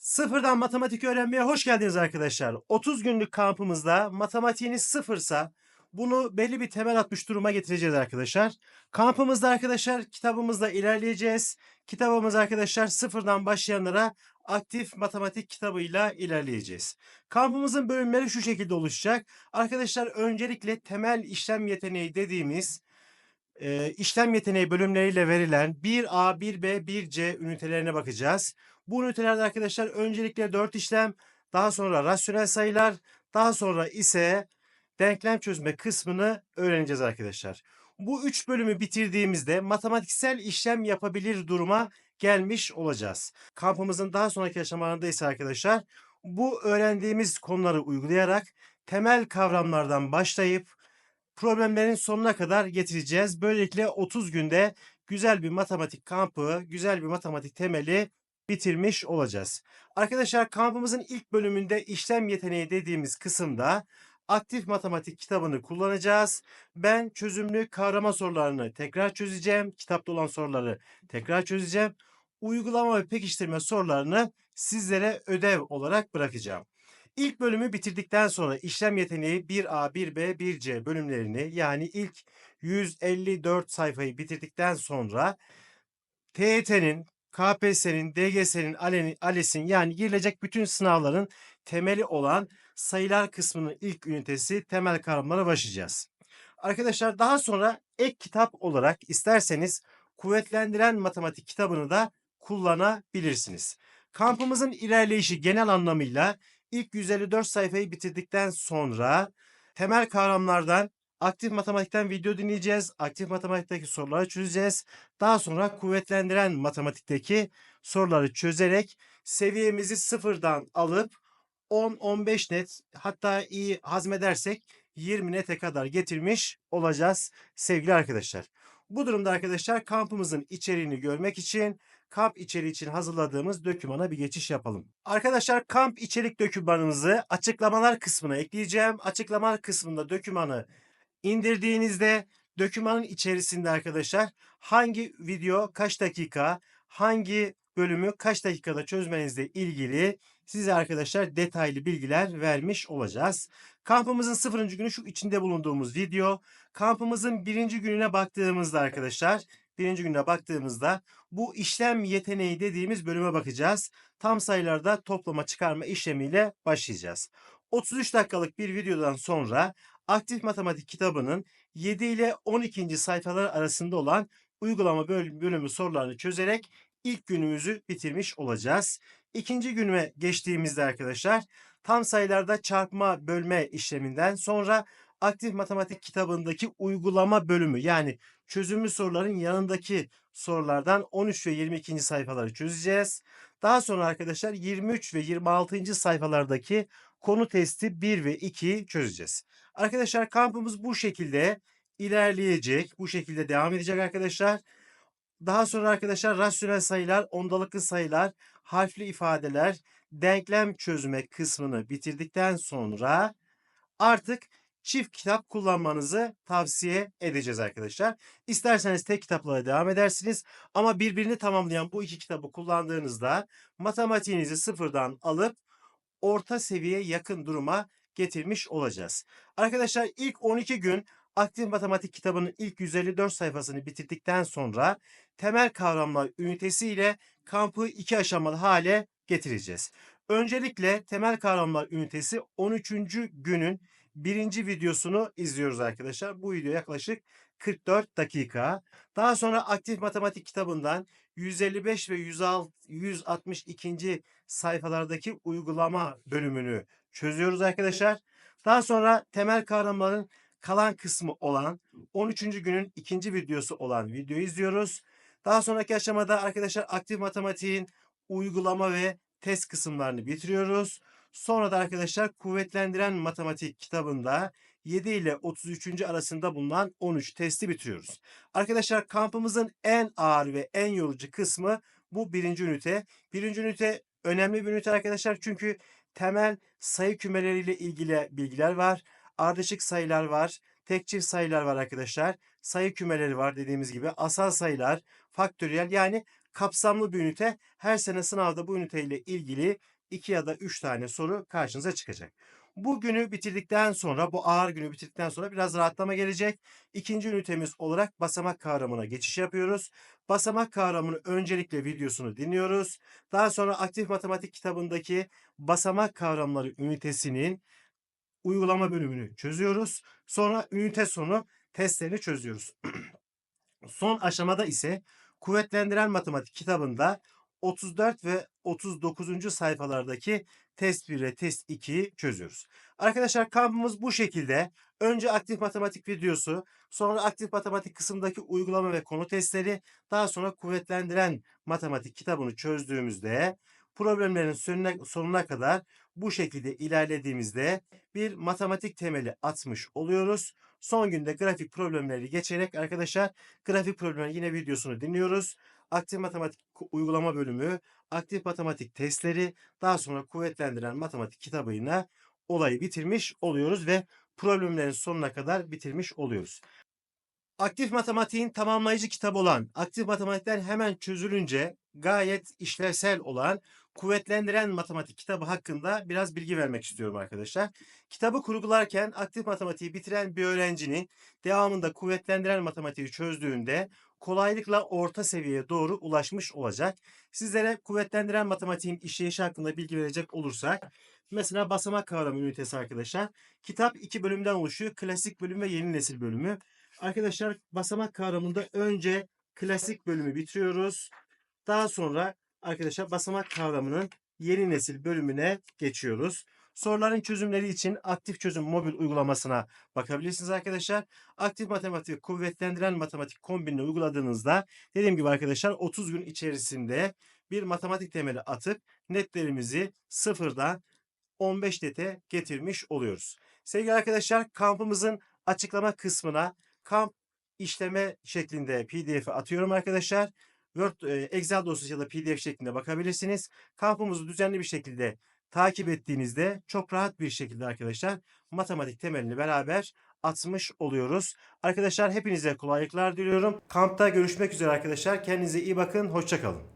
Sıfırdan matematik öğrenmeye hoş geldiniz arkadaşlar. 30 günlük kampımızda matematiğiniz sıfırsa bunu belli bir temel atmış duruma getireceğiz arkadaşlar. Kampımızda arkadaşlar kitabımızla ilerleyeceğiz. Kitabımız arkadaşlar sıfırdan başlayanlara aktif matematik kitabıyla ilerleyeceğiz. Kampımızın bölümleri şu şekilde oluşacak. Arkadaşlar öncelikle temel işlem yeteneği dediğimiz e, işlem yeteneği bölümleriyle verilen 1A, 1B, 1C ünitelerine bakacağız. Bu ünitelerde arkadaşlar öncelikle 4 işlem, daha sonra rasyonel sayılar, daha sonra ise denklem çözme kısmını öğreneceğiz arkadaşlar. Bu 3 bölümü bitirdiğimizde matematiksel işlem yapabilir duruma gelmiş olacağız. Kampımızın daha sonraki aşamalarında ise arkadaşlar bu öğrendiğimiz konuları uygulayarak temel kavramlardan başlayıp problemlerin sonuna kadar getireceğiz. Böylelikle 30 günde güzel bir matematik kampı, güzel bir matematik temeli bitirmiş olacağız. Arkadaşlar kampımızın ilk bölümünde işlem yeteneği dediğimiz kısımda aktif matematik kitabını kullanacağız. Ben çözümlü kavrama sorularını tekrar çözeceğim. Kitapta olan soruları tekrar çözeceğim. Uygulama ve pekiştirme sorularını sizlere ödev olarak bırakacağım. İlk bölümü bitirdikten sonra işlem yeteneği 1A, 1B, 1C bölümlerini yani ilk 154 sayfayı bitirdikten sonra TYT'nin, KPSS'nin, DGS'nin, ALES'in yani girilecek bütün sınavların temeli olan sayılar kısmının ilk ünitesi temel kavramlara başlayacağız. Arkadaşlar daha sonra ek kitap olarak isterseniz kuvvetlendiren matematik kitabını da kullanabilirsiniz. Kampımızın ilerleyişi genel anlamıyla ilk 154 sayfayı bitirdikten sonra temel kavramlardan aktif matematikten video dinleyeceğiz. Aktif matematikteki soruları çözeceğiz. Daha sonra kuvvetlendiren matematikteki soruları çözerek seviyemizi sıfırdan alıp 10-15 net hatta iyi hazmedersek 20 nete kadar getirmiş olacağız sevgili arkadaşlar. Bu durumda arkadaşlar kampımızın içeriğini görmek için kamp içeriği için hazırladığımız dokümana bir geçiş yapalım. Arkadaşlar kamp içerik dokümanımızı açıklamalar kısmına ekleyeceğim. Açıklamalar kısmında dokümanı indirdiğinizde dokümanın içerisinde arkadaşlar hangi video kaç dakika, hangi bölümü kaç dakikada çözmenizle ilgili size arkadaşlar detaylı bilgiler vermiş olacağız. Kampımızın sıfırıncı günü şu içinde bulunduğumuz video. Kampımızın birinci gününe baktığımızda arkadaşlar birinci gününe baktığımızda bu işlem yeteneği dediğimiz bölüme bakacağız. Tam sayılarda toplama çıkarma işlemiyle başlayacağız. 33 dakikalık bir videodan sonra Aktif Matematik kitabının 7 ile 12. sayfalar arasında olan uygulama böl- bölümü sorularını çözerek ilk günümüzü bitirmiş olacağız. İkinci günüme geçtiğimizde arkadaşlar tam sayılarda çarpma bölme işleminden sonra aktif matematik kitabındaki uygulama bölümü yani çözümlü soruların yanındaki sorulardan 13 ve 22. sayfaları çözeceğiz. Daha sonra arkadaşlar 23 ve 26. sayfalardaki konu testi 1 ve 2'yi çözeceğiz. Arkadaşlar kampımız bu şekilde ilerleyecek. Bu şekilde devam edecek arkadaşlar. Daha sonra arkadaşlar rasyonel sayılar, ondalıklı sayılar, harfli ifadeler, denklem çözme kısmını bitirdikten sonra artık çift kitap kullanmanızı tavsiye edeceğiz arkadaşlar. İsterseniz tek kitaplara devam edersiniz ama birbirini tamamlayan bu iki kitabı kullandığınızda matematiğinizi sıfırdan alıp orta seviye yakın duruma getirmiş olacağız. Arkadaşlar ilk 12 gün aktif matematik kitabının ilk 154 sayfasını bitirdikten sonra temel kavramlar ünitesiyle kampı iki aşamalı hale getireceğiz. Öncelikle temel kavramlar ünitesi 13. günün birinci videosunu izliyoruz arkadaşlar. Bu video yaklaşık 44 dakika. Daha sonra aktif matematik kitabından 155 ve 106, 162. sayfalardaki uygulama bölümünü çözüyoruz arkadaşlar. Daha sonra temel kavramların kalan kısmı olan 13. günün ikinci videosu olan videoyu izliyoruz. Daha sonraki aşamada arkadaşlar aktif matematiğin uygulama ve test kısımlarını bitiriyoruz. Sonra da arkadaşlar kuvvetlendiren matematik kitabında 7 ile 33. arasında bulunan 13 testi bitiriyoruz. Arkadaşlar kampımızın en ağır ve en yorucu kısmı bu birinci ünite. Birinci ünite önemli bir ünite arkadaşlar çünkü temel sayı kümeleriyle ilgili bilgiler var. Ardışık sayılar var. Tek çift sayılar var arkadaşlar. Sayı kümeleri var dediğimiz gibi. Asal sayılar, faktöriyel yani kapsamlı bir ünite. Her sene sınavda bu üniteyle ilgili 2 ya da 3 tane soru karşınıza çıkacak. Bu günü bitirdikten sonra, bu ağır günü bitirdikten sonra biraz rahatlama gelecek. İkinci ünitemiz olarak basamak kavramına geçiş yapıyoruz. Basamak kavramının öncelikle videosunu dinliyoruz. Daha sonra aktif matematik kitabındaki basamak kavramları ünitesinin uygulama bölümünü çözüyoruz. Sonra ünite sonu testlerini çözüyoruz. Son aşamada ise kuvvetlendiren matematik kitabında 34 ve 39. sayfalardaki test 1 ve test 2'yi çözüyoruz. Arkadaşlar kampımız bu şekilde. Önce aktif matematik videosu, sonra aktif matematik kısımdaki uygulama ve konu testleri, daha sonra kuvvetlendiren matematik kitabını çözdüğümüzde problemlerin sonuna, sonuna kadar bu şekilde ilerlediğimizde bir matematik temeli atmış oluyoruz. Son günde grafik problemleri geçerek arkadaşlar grafik problemleri yine videosunu dinliyoruz. Aktif matematik uygulama bölümü, aktif matematik testleri, daha sonra kuvvetlendiren matematik kitabıyla olayı bitirmiş oluyoruz ve problemlerin sonuna kadar bitirmiş oluyoruz. Aktif matematiğin tamamlayıcı kitabı olan aktif matematikler hemen çözülünce gayet işlevsel olan kuvvetlendiren matematik kitabı hakkında biraz bilgi vermek istiyorum arkadaşlar. Kitabı kurgularken aktif matematiği bitiren bir öğrencinin devamında kuvvetlendiren matematiği çözdüğünde kolaylıkla orta seviyeye doğru ulaşmış olacak. Sizlere kuvvetlendiren matematiğin işleyişi hakkında bilgi verecek olursak mesela basamak kavramı ünitesi arkadaşlar. Kitap iki bölümden oluşuyor. Klasik bölüm ve yeni nesil bölümü. Arkadaşlar basamak kavramında önce klasik bölümü bitiriyoruz. Daha sonra arkadaşlar basamak kavramının yeni nesil bölümüne geçiyoruz. Soruların çözümleri için aktif çözüm mobil uygulamasına bakabilirsiniz arkadaşlar. Aktif matematik kuvvetlendiren matematik kombinini uyguladığınızda dediğim gibi arkadaşlar 30 gün içerisinde bir matematik temeli atıp netlerimizi sıfırdan 15 nete getirmiş oluyoruz. Sevgili arkadaşlar kampımızın açıklama kısmına kamp işleme şeklinde pdf'i atıyorum arkadaşlar. Word, e, Excel dosyası ya da pdf şeklinde bakabilirsiniz. Kampımızı düzenli bir şekilde takip ettiğinizde çok rahat bir şekilde arkadaşlar matematik temelini beraber atmış oluyoruz. Arkadaşlar hepinize kolaylıklar diliyorum. Kampta görüşmek üzere arkadaşlar. Kendinize iyi bakın. Hoşçakalın.